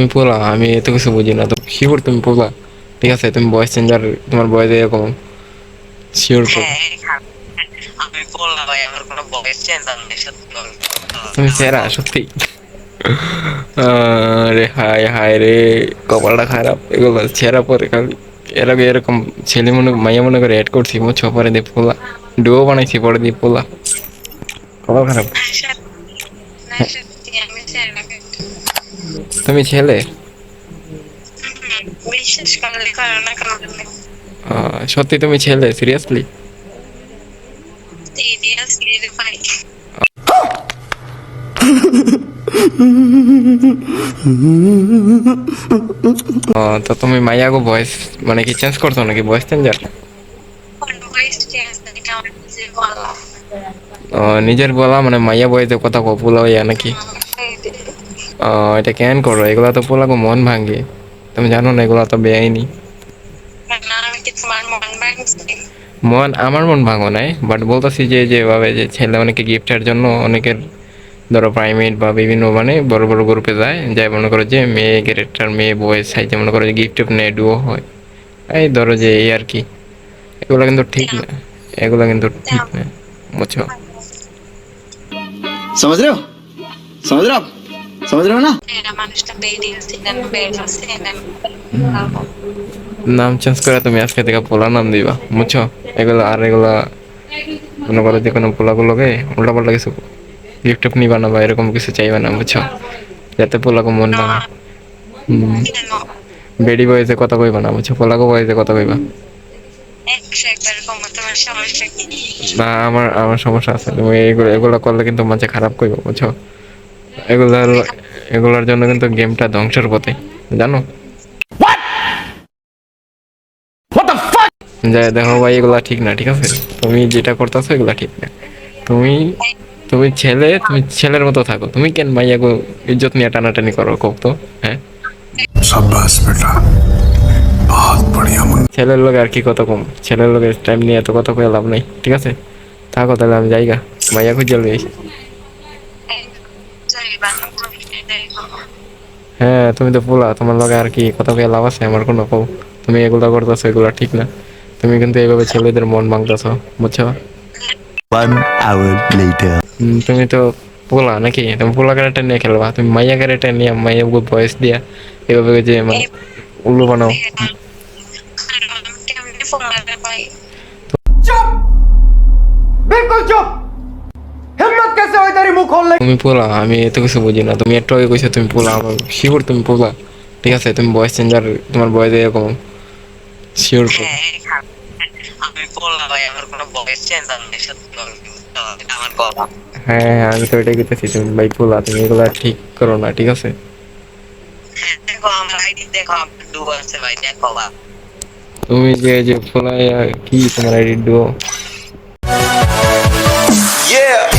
তুমি পোলা আমি এত কিছু বুঝি না। তো শিওর তুমি পোলা ঠিক আছে? তুমি বয়স চেঞ্জার তোমার বয়স এরকম শিওর তো। হ্যাঁ আমি বললাম ভাই আমার কোনো নেই। তুমি সেরা সত্যি। রে হায় হায় রে কপালটা খারাপ এগুলো ছেঁড়া পরে খালি এর আগে এরকম ছেলে মনে মাইয়া মনে করে অ্যাড করছি মুছো পরে দিয়ে পোলা ডুও বানাইছি পরে দিয়ে পোলা। কপাল খারাপ। তুমি ছেলে? সত্যি তুমি ছেলে সিরিয়াসলি তো তুমি মাইয়াগো ভয়েস মানে কি চেঞ্জ করছ নাকি ভয়েস চেঞ্জার নিজের বলা মানে মাইয়া বয়সে কথা কো পোলা হইয়া নাকি? এটা কেন করো এগুলা তো পোলাগো মন ভাঙে তুমি জানো না এগুলা তো বেআইনি। মন আমার মন ভাঙো নাই বাট বলতেছি যে যেভাবে যে ছেলে অনেকে গিফটের জন্য অনেকের ধরো প্রাইমেট বা বিভিন্ন মানে বড় বড় গ্রুপে যায় যাই মনে করো যে মেয়ে গ্রেটার মেয়ে বয়েস সাইজে মনে করো যে গিফট নেয় ডুও হয়। এই ধরো যে এই আর কি। এগুলো কিন্তু ঠিক না এগুলো কিন্তু ঠিক না বুঝছ? সমুদ্র রে समझ रहे हो आप समझ रहे हो ना এরা মানুষটা বেরিয়েছে দেন বেরিয়েছে দেন নাম চেঞ্জ করে তুমি আজকে থেকে পোলা নাম দিবা বুঝছো এগুলো আর এগুলা মনে করো যে কোনো পোলাগুলোকে উল্টা পাল্টা কিছু গিফট নিবা না বা এরকম কিছু চাইবে না বুঝছো যাতে পোলাকে মন ভাঙে হুম কেন বেডি বয়েসে কথা কইবা না বুঝছো পোলাগো বয়েসে কথা কইবা একশো একবার কমা তোমার সমস্যা কি না আমার আমার সমস্যা আছে তুমি এগুলো এগুলো করলে কিন্তু মাঝে খারাপ কইবা বুঝছো এগুলার এগুলার জন্য কিন্তু গেমটা ধ্বংসের পথে জানো? যাই দেখো ভাই এগুলা ঠিক না ঠিক আছে? তুমি যেটা করতেছো এগুলা ঠিক না। তুমি তুমি ছেলে তুমি ছেলের মতো থাকো। তুমি কেন ভাই এগো ইজ্জত নিয়ে টানাটানি করো কোক তো হ্যাঁ? সাব্বাস বেটা। বহুত বড়িয়া মন ছেলের লগে আর কি কত কম? ছেলের লগে টাইম নিয়ে এত কথা কই লাভ নাই ঠিক আছে? থাকো তাহলে আমি যাইগা। ভাইয়া খুঁজে লই হ্যাঁ তুমি তো পোলা তোমার লগে আর কি কথা কয়ে লাভ আছে? আমার কোনো কও। তুমি এগুলা করতেছো এগুলা ঠিক না। তুমি কিন্তু এইভাবে ছেলেদের মন ভাঙতেছো বুঝছ? One hour later. হুম, তুমি তো পোলা নাকি? তুমি পোলা ক্যারেক্টার নিয়ে খেলবা। তুমি মাইয়া ক্যারেক্টার নিয়ে মাইয়া বয়স দিয়া এভাবে যে মানে উল্লু বানাও। ফোন ভাই তুমি পোলা আমি এত কিছু বুঝি না। তুমি একটু আগে কইছো তুমি পোলা আমার শিওর তুমি পোলা। ঠিক আছে তুমি বয়স চেঞ্জার তোমার বয়স এরকম। শিওর হ্যাঁ আমি বললাম ভাই আমার কোনো নেই আমার হ্যাঁ হ্যাঁ আমি তো এটাই কইতেছি তুমি ভাই পোলা তুমি এগুলা ঠিক করো না ঠিক আছে? হ্যাঁ, দেখো আমার আইডি দেখো আমার ডুব আছে ভাই দেখো বা। তুমি যে যে পোলা কি তোমার আইডি ডুও yeah!